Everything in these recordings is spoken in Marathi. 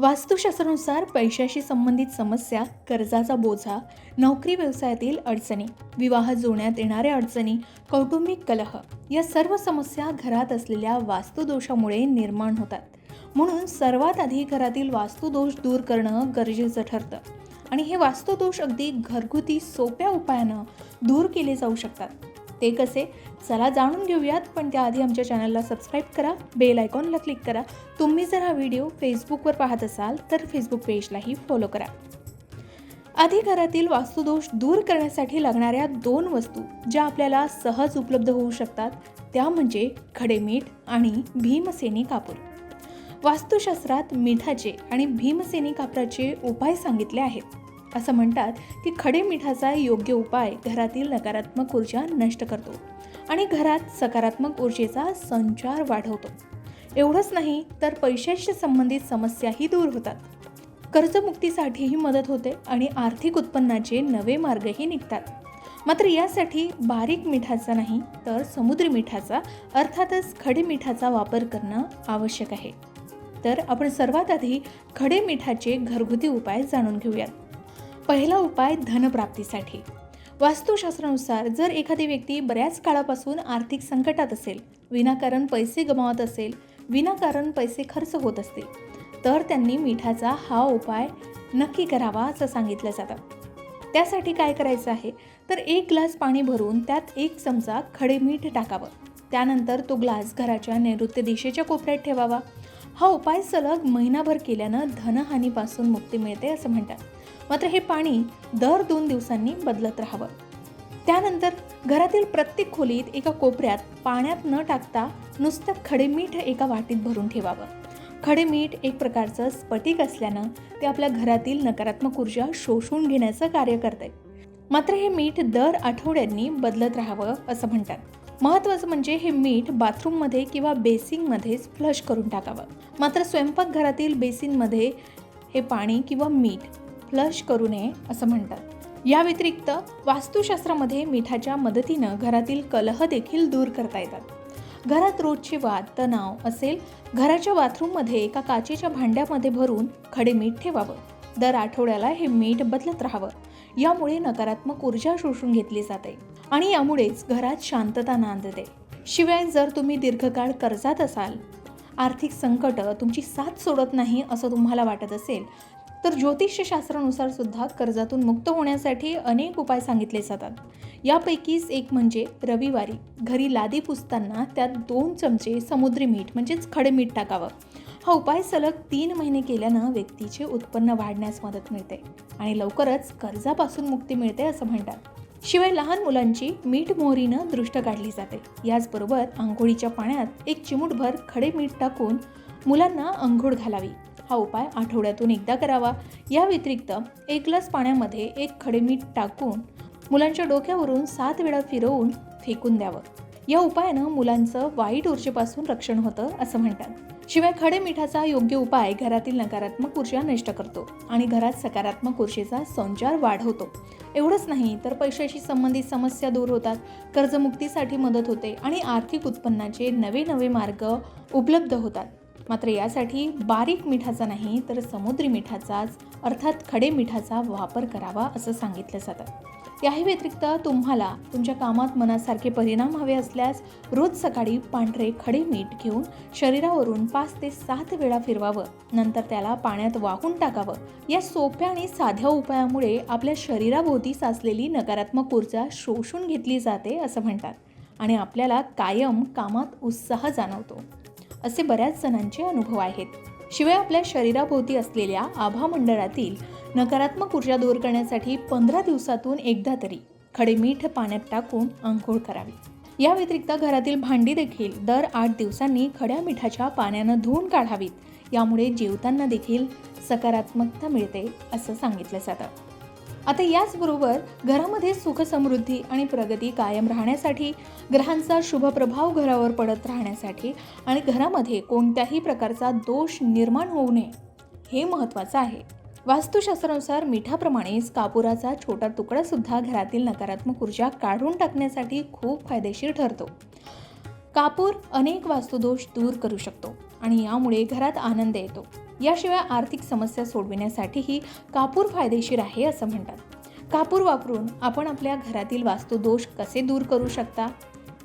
वास्तुशास्त्रानुसार पैशाशी संबंधित समस्या कर्जाचा बोजा नोकरी व्यवसायातील अडचणी विवाह जुळण्यात येणाऱ्या अडचणी कौटुंबिक कलह या सर्व समस्या घरात असलेल्या वास्तुदोषामुळे निर्माण होतात. म्हणून सर्वात आधी घरातील वास्तुदोष दूर करणं गरजेचं ठरतं आणि हे वास्तुदोष अगदी घरगुती सोप्या उपायानं दूर केले जाऊ शकतात. ते कसे? चला जाणून घेऊयात पण त्याआधी आमच्या चॅनलला सबस्क्राईब करा बेल आयकॉनला क्लिक करा. तुम्ही जर हा व्हिडिओ फेसबुकवर पाहत असाल तर फेसबुक पेजलाही फॉलो करा. आधी घरातील वास्तुदोष दूर करण्यासाठी लागणाऱ्या दोन वस्तू ज्या आपल्याला सहज उपलब्ध होऊ शकतात त्या म्हणजे खडेमीठ आणि भीमसेनी कापूर. वास्तुशास्त्रात मिठाचे आणि भीमसेनी कापराचे उपाय सांगितले आहेत. असं म्हणतात की खडे मिठाचा योग्य उपाय घरातील नकारात्मक ऊर्जा नष्ट करतो आणि घरात सकारात्मक ऊर्जेचा संचार वाढवतो. एवढंच नाही तर पैशाशी संबंधित समस्याही दूर होतात. कर्जमुक्तीसाठीही मदत होते आणि आर्थिक उत्पन्नाचे नवे मार्गही निघतात. मात्र यासाठी बारीक मिठाचा नाही तर समुद्री मिठाचा अर्थातच खडे मिठाचा वापर करणं आवश्यक आहे. तर आपण सर्वात आधी खडे मिठाचे घरगुती उपाय जाणून घेऊयात. पहिला उपाय धनप्राप्तीसाठी. वास्तुशास्त्रानुसार जर एखादी व्यक्ती बऱ्याच काळापासून आर्थिक संकटात असेल विनाकारण पैसे गमावत असेल विनाकारण पैसे खर्च होत असतील तर त्यांनी मिठाचा हा उपाय नक्की करावा असं सांगितलं जातं. त्यासाठी काय करायचं आहे? तर एक ग्लास पाणी भरून त्यात एक चमचा खडे मीठ टाकावं. त्यानंतर तो ग्लास घराच्या नैऋत्य दिशेच्या कोपऱ्यात ठेवावा. हा उपाय सलग महिनाभर केल्यानं धनहानीपासून मुक्ती मिळते असं म्हणतात. मात्र हे पाणी दर दोन दिवसांनी बदलत राहावं. त्यानंतर घरातील प्रत्येक खोलीत एका कोपऱ्यात पाण्यात न टाकता नुसतं खडे मीठ एका वाटीत भरून ठेवावं. खडे मीठ एक प्रकारचं स्फटिक असल्यानं ते आपल्या घरातील नकारात्मक ऊर्जा शोषून घेण्याचं कार्य करते मात्र हे मीठ दर आठवड्यांनी बदलत राहावं असं म्हणतात. महत्त्वाचं म्हणजे हे मीठ बाथरूममध्ये किंवा बेसिनमध्येच फ्लश करून टाकावं. मात्र स्वयंपाकघरातील बेसिनमध्ये हे पाणी किंवा मीठ फ्लश करू नये असं म्हणतात. या व्यतिरिक्त वास्तुशास्त्रामध्ये मिठाच्या मदतीनं घरातील कलह देखील दूर करता येतात. घरात रोजचे वाद तणाव असेल घराच्या बाथरूममध्ये एका काचेच्या भांड्यामध्ये भरून खडे मीठ ठेवावं. दर आठवड्याला हे मीठ बदलत राहावं. यामुळे नकारात्मक ऊर्जा शोषून घेतली जाते आणि यामुळेच घरात शांतता नांदते. शिवाय जर तुम्ही दीर्घकाळ कर्जात असाल आर्थिक संकट तुमची साथ सोडत नाही असं तुम्हाला वाटत असेल तर ज्योतिषशास्त्रानुसार सुद्धा कर्जातून मुक्त होण्यासाठी अनेक उपाय सांगितले जातात. यापैकीच एक म्हणजे रविवारी घरी लादी पुसताना त्यात दोन चमचे समुद्री मीठ म्हणजेच खडे मीठ टाकावं. हा उपाय सलग तीन महिने केल्यानं व्यक्तीचे उत्पन्न वाढण्यास मदत मिळते आणि लवकरच कर्जापासून मुक्ती मिळते असं म्हणतात. शिवाय लहान मुलांची मीठ मोहरीनं दृष्ट काढली जाते. याचबरोबर आंघोळीच्या पाण्यात एक चिमूटभर खडे मीठ टाकून मुलांना आंघोळ घालावी. हा उपाय आठवड्यातून एकदा करावा. या व्यतिरिक्त एक ग्लास पाण्यामध्ये एक खडे मीठ टाकून मुलांच्या डोक्यावरून सात वेळा फिरवून फेकून द्यावं. या उपायानं मुलांचं वाईट ऊर्जेपासून रक्षण होतं असं म्हणतात. शिवाय खडे मिठाचा योग्य उपाय घरातील नकारात्मक ऊर्जा नष्ट करतो आणि घरात सकारात्मक ऊर्जेचा संचार वाढवतो. एवढंच नाही तर पैशाशी संबंधित समस्या दूर होतात कर्जमुक्तीसाठी मदत होते आणि आर्थिक उत्पन्नाचे नवे नवे मार्ग उपलब्ध होतात. मात्र यासाठी बारीक मिठाचा नाही तर समुद्री मिठाचाच अर्थात खडे मिठाचा वापर करावा असं सांगितलं जातं. याही व्यतिरिक्त तुम्हाला तुमच्या कामात मनासारखे परिणाम हवे असल्यास रोज सकाळी पांढरे खडे मीठ घेऊन शरीरावरून पाच ते सात वेळा फिरवावं नंतर त्याला पाण्यात वाहून टाकावं. या सोप्या आणि साध्या उपायामुळे आपल्या शरीराभोवती साचलेली नकारात्मक ऊर्जा शोषून घेतली जाते असं म्हणतात आणि आपल्याला कायम कामात उत्साह जाणवतो. असे बऱ्याच जणांचे अनुभव आहेत. शिवाय आपल्या शरीराभोवती असलेल्या आभा मंडळातील नकारात्मक ऊर्जा दूर करण्यासाठी पंधरा दिवसातून एकदा तरी खडे मीठ पाण्यात टाकून अंघोळ करावी. या व्यतिरिक्त घरातील भांडी देखील दर आठ दिवसांनी खड्या मिठाच्या पाण्यानं धुवून काढावीत. यामुळे जेवताना देखील सकारात्मकता मिळते असं सांगितलं जातं. आता याचबरोबर घरामध्ये सुखसमृद्धी आणि प्रगती कायम राहण्यासाठी ग्रहांचा शुभ प्रभाव घरावर पडत राहण्यासाठी आणि घरामध्ये कोणत्याही प्रकारचा दोष निर्माण होऊ नये हे महत्त्वाचं आहे. वास्तुशास्त्रानुसार मिठाप्रमाणेच कापुराचा छोटा तुकडासुद्धा घरातील नकारात्मक ऊर्जा काढून टाकण्यासाठी खूप फायदेशीर ठरतो. कापूर अनेक वास्तुदोष दूर करू शकतो आणि यामुळे घरात आनंद येतो. याशिवाय आर्थिक समस्या सोडविण्यासाठीही कापूर फायदेशीर आहे असं म्हणतात. कापूर वापरून आपण आपल्या घरातील वास्तुदोष कसे दूर करू शकता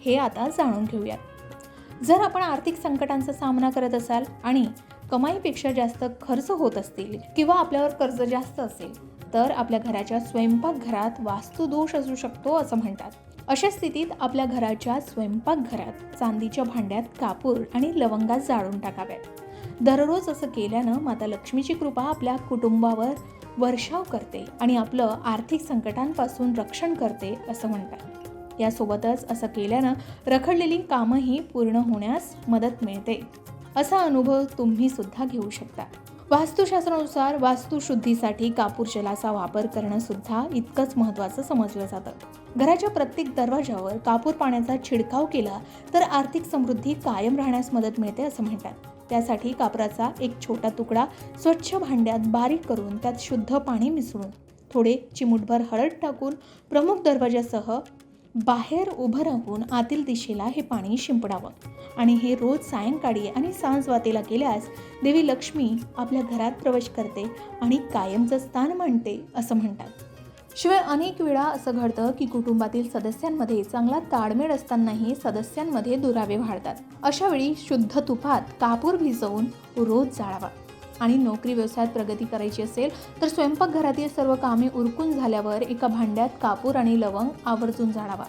हे आता जाणून घेऊयात. जर आपण आर्थिक संकटांचा सामना करत असाल आणि कमाईपेक्षा जास्त खर्च होत असतील किंवा आपल्यावर कर्ज जास्त असेल तर आपल्या घराच्या स्वयंपाकघरात वास्तुदोष असू शकतो असं म्हणतात. अशा स्थितीत आपल्या घराच्या स्वयंपाकघरात चांदीच्या भांड्यात कापूर आणि लवंगा जाळून टाकाव्यात. दररोज असं केल्यानं माता लक्ष्मीची कृपा आपल्या कुटुंबावर वर्षाव करते आणि आपलं आर्थिक संकटांपासून रक्षण करते असं म्हणतात. यासोबतच असं केल्यानं रखडलेली कामंही पूर्ण होण्यास मदत मिळते. असा अनुभव तुम्ही सुद्धा घेऊ शकता. वास्तुशास्त्रानुसार वास्तुशुद्धीसाठी कापूर जलाचा वापर करणं सुद्धा इतकंच महत्त्वाचं समजलं जातं. घराच्या प्रत्येक दरवाजावर कापूर पाण्याचा छिडकाव केला तर आर्थिक समृद्धी कायम राहण्यास मदत मिळते असं म्हणतात. त्यासाठी कापराचा एक छोटा तुकडा स्वच्छ भांड्यात बारीक करून त्यात शुद्ध पाणी मिसळून थोडे चिमूटभर हळद टाकून प्रमुख दरवाजासह बाहेर उभं राहून आतील दिशेला हे पाणी शिंपडावं. आणि हे रोज सायंकाळी आणि सांजवातीला केल्यास देवी लक्ष्मी आपल्या घरात प्रवेश करते आणि कायमचं स्थान मांडते असं म्हणतात. शिवाय अनेक वेळा असं घडतं की कुटुंबातील सदस्यांमध्ये चांगला ताळमेळ असतानाही सदस्यांमध्ये दुरावे वाढतात. अशा वेळी शुद्ध तुपात कापूर भिजवून रोज जाळावा. आणि नोकरी व्यवसायात प्रगती करायची असेल तर स्वयंपाकघरातील सर्व कामे उरकून झाल्यावर एका भांड्यात कापूर आणि लवंग आवर्जून जाळावा.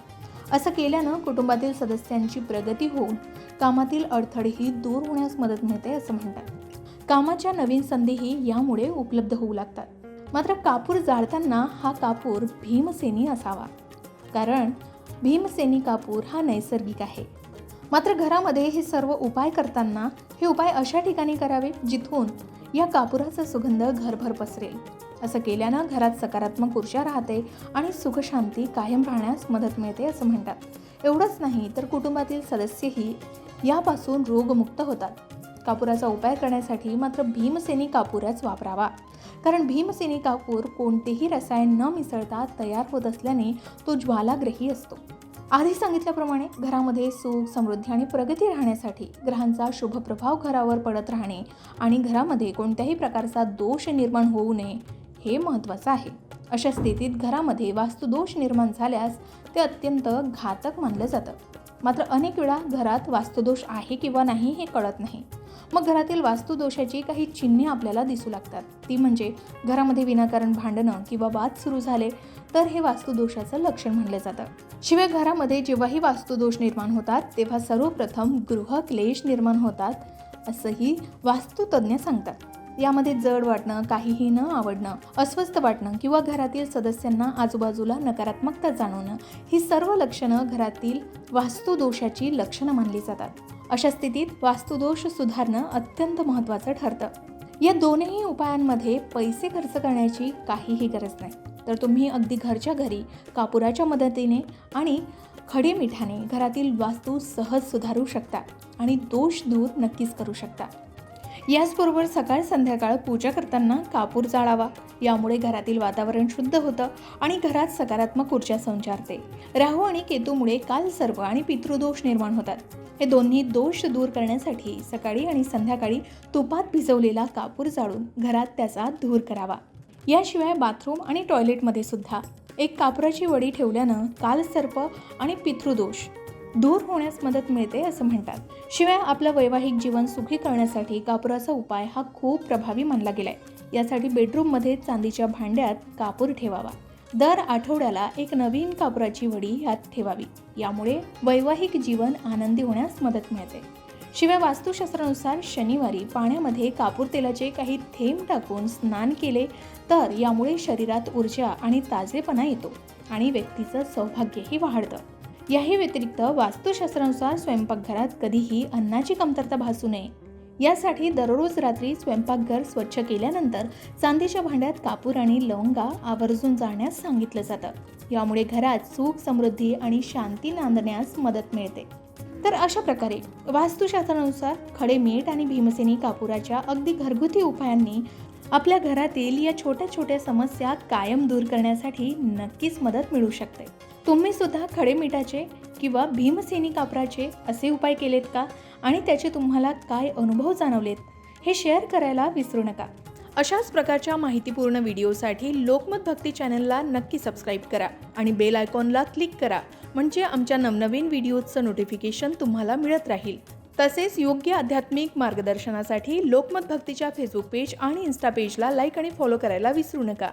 असं केल्यानं कुटुंबातील सदस्यांची प्रगती होऊन कामातील अडथळेही दूर होण्यास मदत मिळते असं म्हणतात. कामाच्या नवीन संधीही यामुळे उपलब्ध होऊ लागतात. मात्र कापूर जाळताना हा कापूर भीमसेनी असावा. कारण भीमसेनी कापूर हा नैसर्गिक आहे. मात्र घरामध्ये हे सर्व उपाय करताना हे उपाय अशा ठिकाणी करावे जिथून या कापुराचा सुगंध घरभर पसरेल. असं केल्यानं घरात सकारात्मक ऊर्जा राहते आणि सुखशांती कायम राहण्यास मदत मिळते असं म्हणतात. एवढंच नाही तर कुटुंबातील सदस्यही यापासून रोगमुक्त होतात. कापुराचा उपाय करण्यासाठी मात्र भीमसेनी कापूरच वापरावा. कारण भीमसेनी कापूर कोणतेही रसायन न मिसळता तयार होत असल्याने तो ज्वालाग्रही असतो. आधी सांगितल्याप्रमाणे घरामध्ये सुख समृद्धी आणि प्रगती राहण्यासाठी ग्रहांचा शुभ प्रभाव घरावर पडत राहणे आणि घरामध्ये कोणत्याही प्रकारचा दोष निर्माण होऊ नये हे महत्त्वाचं आहे. अशा स्थितीत घरामध्ये वास्तुदोष निर्माण झाल्यास ते अत्यंत घातक मानलं जातं. मात्र अनेक वेळा घरात वास्तुदोष आहे किंवा नाही हे कळत नाही. मग घरातील वास्तुदोषाची काही चिन्हे आपल्याला दिसू लागतात. ती म्हणजे घरामध्ये विनाकारण भांडणं किंवा वाद सुरू झाले तर हे वास्तुदोषाचं लक्षण म्हणलं जातं. शिवाय घरामध्ये जेव्हाही वास्तुदोष निर्माण होतात तेव्हा सर्वप्रथम गृहक्लेश निर्माण होतात असंही वास्तुतज्ञ सांगतात. यामध्ये जड वाटणं काहीही न आवडणं अस्वस्थ वाटणं किंवा घरातील सदस्यांना आजूबाजूला नकारात्मकता जाणवणं ही सर्व लक्षणं घरातील वास्तुदोषाची लक्षणं मानली जातात. अशा स्थितीत वास्तुदोष सुधारणं अत्यंत महत्त्वाचं ठरतं. या दोनही उपायांमध्ये पैसे खर्च करण्याची काहीही गरज नाही. तर तुम्ही अगदी घरच्या घरी कापुराच्या मदतीने आणि खडे मिठाने घरातील वास्तू सहज सुधारू शकता आणि दोष दूर नक्कीच करू शकता. याचबरोबर सकाळ संध्याकाळ पूजा करताना कापूर जाळावा. यामुळे घरातील वातावरण शुद्ध होतं आणि घरात सकारात्मक ऊर्जा संचारते. राहू आणि केतूमुळे काल सर्व आणि पितृदोष निर्माण होतात. हे दोन्ही दोष दूर करण्यासाठी सकाळी आणि संध्याकाळी तुपात भिजवलेला कापूर जाळून घरात त्याचा धूर करावा. याशिवाय बाथरूम आणि टॉयलेटमध्ये सुद्धा एक कापराची वडी ठेवल्यानं कालसर्प आणि पितृदोष दूर होण्यास मदत मिळते असं म्हणतात. शिवाय आपलं वैवाहिक जीवन सुखी करण्यासाठी कापुराचा उपाय हा खूप प्रभावी मानला गेलाय. यासाठी बेडरूममध्ये चांदीच्या भांड्यात कापूर ठेवावा. दर आठवड्याला एक नवीन कापुराची वडी यात ठेवावी. यामुळे वैवाहिक जीवन आनंदी होण्यास मदत मिळते. शिवाय वास्तुशास्त्रानुसार शनिवारी पाण्यामध्ये कापूर तेलाचे काही थेंब टाकून स्नान केले तर यामुळे शरीरात ऊर्जा आणि ताजेपणा येतो आणि व्यक्तीचं सौभाग्यही वाढतं. याही व्यतिरिक्त वास्तुशास्त्रानुसार स्वयंपाकघरात कधीही अन्नाची कमतरता भासू नये. यासाठी दररोज रात्री स्वयंपाकघर स्वच्छ केल्यानंतर चांदीच्या भांड्यात कापूर आणि लवंगा आवर्जून जाण्यास सांगितलं जातं. यामुळे घरात सुख समृद्धी आणि शांती नांदण्यास मदत मिळते. तर अशा प्रकारे वास्तुशास्त्रानुसार खडे मीठ आणि भीमसेनी कापुराच्या अगदी घरगुती उपायांनी आपल्या घरातील या छोट्या छोट्या समस्या कायम दूर करण्यासाठी नक्कीच मदत मिळू शकते. तुम्ही सुद्धा खडे मिठाचे किंवा भीमसेनी कापराचे असे उपाय केलेत का? आणि त्याचे तुम्हाला काय अनुभव जाणवलेत? हे शेअर करायला विसरू नका. अशाच प्रकारच्या माहितीपूर्ण व्हिडिओसाठी लोकमत भक्ती चॅनलला नक्की सबस्क्राईब करा आणि बेल आयकॉनला क्लिक करा म्हणजे आमच्या नवनवीन व्हिडिओजचं नोटिफिकेशन तुम्हाला मिळत राहील. तसेच योग्य आध्यात्मिक मार्गदर्शनासाठी लोकमत भक्तीच्या फेसबुक पेज आणि इन्स्टा पेजला लाईक आणि फॉलो करायला विसरू नका.